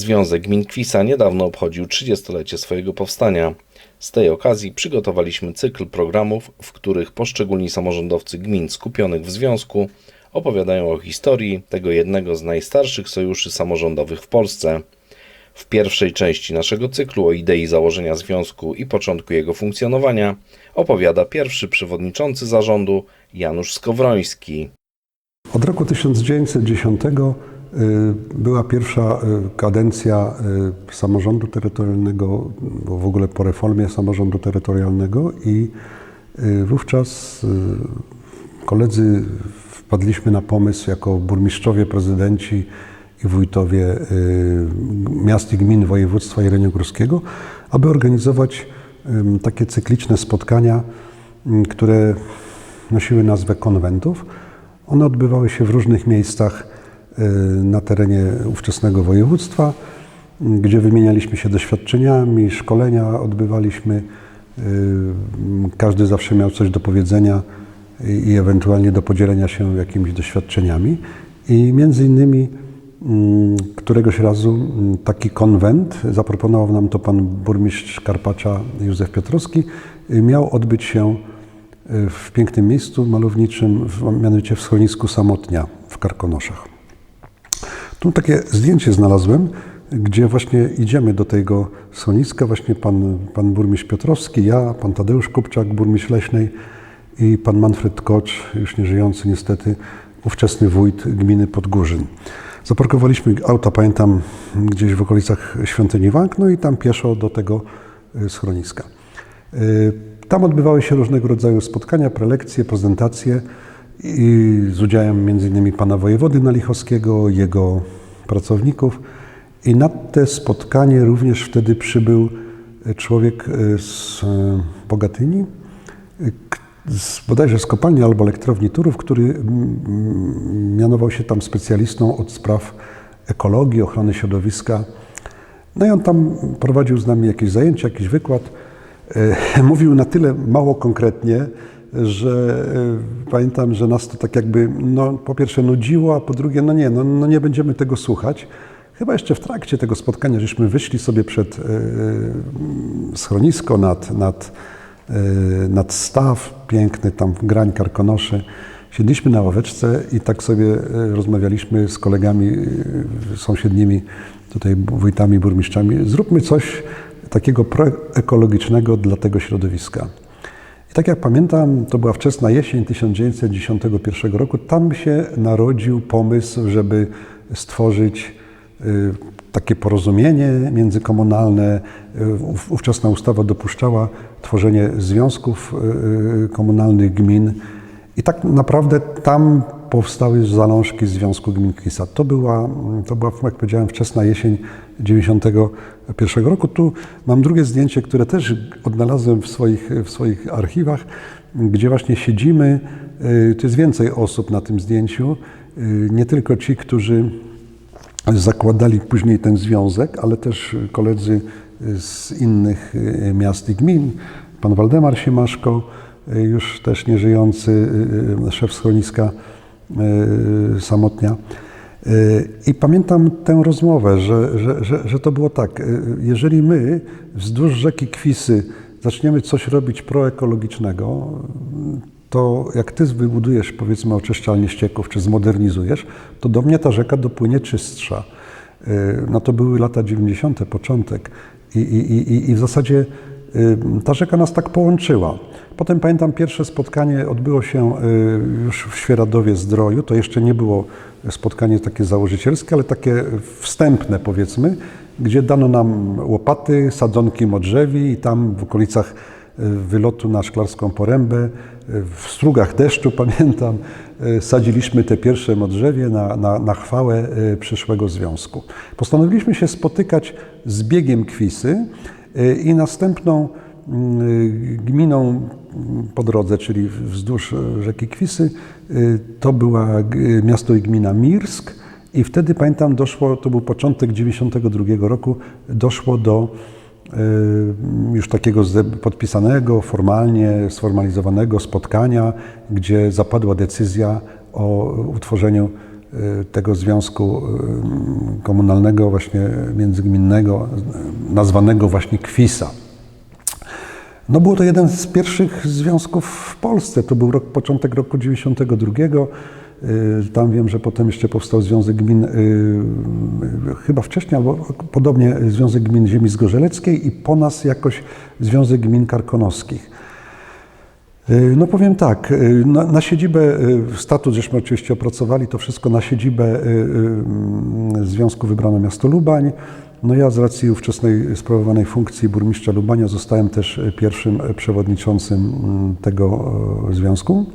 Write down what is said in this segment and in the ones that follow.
Związek Gmin Kwisa niedawno obchodził 30-lecie swojego powstania. Z tej okazji przygotowaliśmy cykl programów, w których poszczególni samorządowcy gmin skupionych w związku opowiadają o historii tego jednego z najstarszych sojuszy samorządowych w Polsce. W pierwszej części naszego cyklu o idei założenia związku i początku jego funkcjonowania opowiada pierwszy przewodniczący zarządu Janusz Skowroński. Od roku 1910 y, była pierwsza y, kadencja y, samorządu terytorialnego, bo w ogóle po reformie samorządu terytorialnego i wówczas koledzy wpadliśmy na pomysł jako burmistrzowie, prezydenci i wójtowie miast i gmin województwa jeleniogórskiego, aby organizować takie cykliczne spotkania, które nosiły nazwę konwentów. One odbywały się w różnych miejscach na terenie ówczesnego województwa, gdzie wymienialiśmy się doświadczeniami, szkolenia odbywaliśmy. Każdy zawsze miał coś do powiedzenia i ewentualnie do podzielenia się jakimiś doświadczeniami. I między innymi któregoś razu taki konwent, zaproponował nam to pan burmistrz Karpacza Józef Piotrowski, miał odbyć się w pięknym miejscu malowniczym, mianowicie w schronisku Samotnia w Karkonoszach. Tu takie zdjęcie znalazłem, gdzie właśnie idziemy do tego schroniska, właśnie pan, pan burmistrz Piotrowski, ja, pan Tadeusz Kupczak, burmistrz Leśnej i pan Manfred Kocz, już nieżyjący niestety, ówczesny wójt gminy Podgórzyn. Zaparkowaliśmy auta, pamiętam, gdzieś w okolicach świątyni Wank, no i tam pieszo do tego schroniska. Tam odbywały się różnego rodzaju spotkania, prelekcje, prezentacje i z udziałem m.in. pana wojewody Nalichowskiego, jego pracowników. I na te spotkanie również wtedy przybył człowiek z Bogatyni, z, bodajże z kopalni albo elektrowni Turów, który mianował się tam specjalistą od spraw ekologii, ochrony środowiska. No i on tam prowadził z nami jakieś zajęcia, jakiś wykład. Mówił na tyle mało konkretnie, że pamiętam, że nas to tak jakby, no po pierwsze nudziło, a po drugie, no nie, no, no nie będziemy tego słuchać. Chyba jeszcze w trakcie tego spotkania, żeśmy wyszli sobie przed schronisko nad, nad, nad staw, piękny tam grań karkonoszy. Siedliśmy na ławeczce i tak sobie rozmawialiśmy z kolegami sąsiednimi, tutaj wójtami, burmistrzami. Zróbmy coś, takiego proekologicznego dla tego środowiska. I tak jak pamiętam, to była wczesna jesień 1991 roku, tam się narodził pomysł, żeby stworzyć takie porozumienie międzykomunalne. Ówczesna ustawa dopuszczała tworzenie związków komunalnych gmin i tak naprawdę tam powstały zalążki Związku Gmin Kwisa. To była, to była, jak powiedziałem, wczesna jesień 1991 roku. Tu mam drugie zdjęcie, które też odnalazłem w swoich, w swoich archiwach, gdzie właśnie siedzimy. To jest więcej osób na tym zdjęciu. Nie tylko ci, którzy zakładali później ten związek, ale też koledzy z innych miast i gmin. Pan Waldemar Siemaszko, już też nieżyjący szef schroniska Samotnia. I pamiętam tę rozmowę, że, że, że, że, to było tak, jeżeli my wzdłuż rzeki Kwisy zaczniemy coś robić proekologicznego, to jak ty wybudujesz powiedzmy oczyszczalnię ścieków, czy zmodernizujesz, to do mnie ta rzeka dopłynie czystsza. No to były lata 90., początek i, i, i, i w zasadzie ta rzeka nas tak połączyła. Potem pamiętam pierwsze spotkanie odbyło się już w Świeradowie Zdroju. To jeszcze nie było spotkanie takie założycielskie, ale takie wstępne powiedzmy, gdzie dano nam łopaty, sadzonki modrzewi i tam w okolicach wylotu na Szklarską Porębę, w strugach deszczu pamiętam, sadziliśmy te pierwsze modrzewie na, na, na chwałę przyszłego związku. Postanowiliśmy się spotykać z biegiem Kwisy i następną gminą po drodze, czyli wzdłuż rzeki Kwisy, to była miasto i gmina Mirsk. I wtedy pamiętam doszło, to był początek 92 roku, doszło do już takiego podpisanego, formalnie sformalizowanego spotkania, gdzie zapadła decyzja o utworzeniu y, tego związku y, komunalnego, właśnie międzygminnego, y, nazwanego właśnie KWISA. No był to jeden z pierwszych związków w Polsce. To był rok, początek roku 92. Y, Tam wiem, że potem jeszcze powstał Związek Gmin, y, y, chyba wcześniej, albo podobnie Związek Gmin Ziemi Zgorzeleckiej i po nas jakoś Związek Gmin Karkonoskich. Y, No powiem tak, y, na, na siedzibę, y, statut żeśmy oczywiście opracowali, to wszystko na siedzibę y, związku wybrano miasto Lubań. No ja z racji ówczesnej sprawowanej funkcji burmistrza Lubania zostałem też pierwszym przewodniczącym mm, tego związku.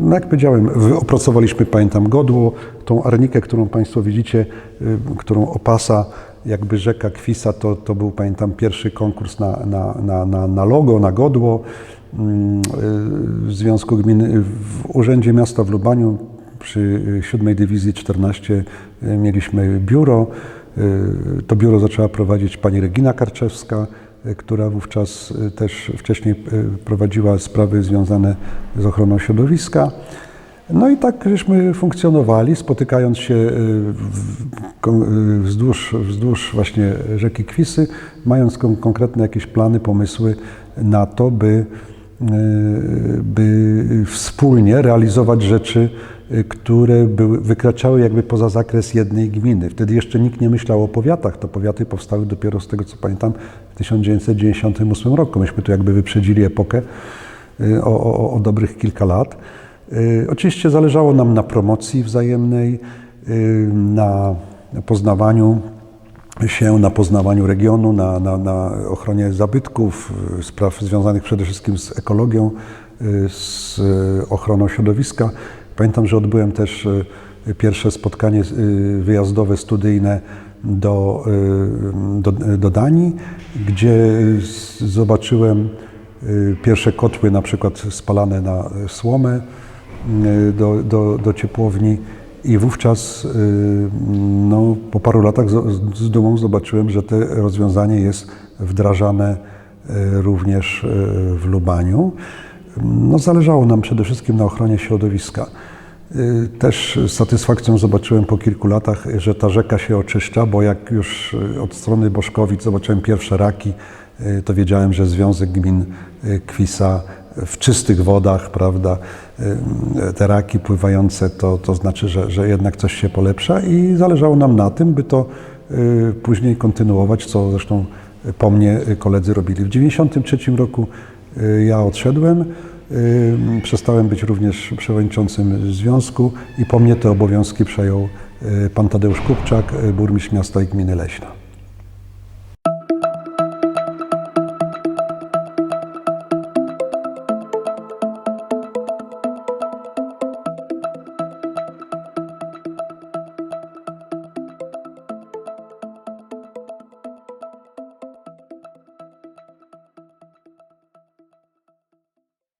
No jak powiedziałem, opracowaliśmy, pamiętam, godło, tą arnikę, którą Państwo widzicie, którą opasa jakby rzeka Kwisa, to, to był, pamiętam, pierwszy konkurs na, na, na, na, logo, na godło mm, w Związku Gmin w Urzędzie Miasta w Lubaniu przy y, 7 Dywizji 14 y, mieliśmy biuro. Y, To biuro zaczęła prowadzić pani Regina Karczewska, y, która wówczas też wcześniej prowadziła sprawy związane z ochroną środowiska. No i tak żeśmy funkcjonowali, spotykając się wzdłuż, wzdłuż właśnie rzeki Kwisy, mając kon- konkretne jakieś plany, pomysły na to, by, by wspólnie realizować rzeczy, y, które były, wykraczały jakby poza zakres jednej gminy. Wtedy jeszcze nikt nie myślał o powiatach. To powiaty powstały dopiero z tego, co pamiętam, w 1998 roku. Myśmy tu jakby wyprzedzili epokę y, o, o, o dobrych kilka lat. Y, Oczywiście zależało nam na promocji wzajemnej, y, na poznawaniu się, na poznawaniu regionu, na, na, na ochronie zabytków, y, spraw związanych przede wszystkim z ekologią, y, z y, ochroną środowiska. Pamiętam, że odbyłem też pierwsze spotkanie wyjazdowe, studyjne do, do, do Danii, gdzie zobaczyłem pierwsze kotły na przykład spalane na słomę do, do, do ciepłowni i wówczas y, no, po paru latach z, dumą zobaczyłem, że to rozwiązanie jest wdrażane y, również y, w Lubaniu. No, zależało nam przede wszystkim na ochronie środowiska. Też z satysfakcją zobaczyłem po kilku latach, że ta rzeka się oczyszcza, bo jak już od strony Boszkowic zobaczyłem pierwsze raki, to wiedziałem, że Związek Gmin Kwisa w czystych wodach, prawda, te raki pływające, to, to znaczy, że, że jednak coś się polepsza i zależało nam na tym, by to y, później kontynuować, co zresztą po mnie koledzy robili. W 1993 roku y, ja odszedłem, przestałem być również przewodniczącym związku i po mnie te obowiązki przejął y, pan Tadeusz Kupczak, burmistrz miasta i gminy Leśna.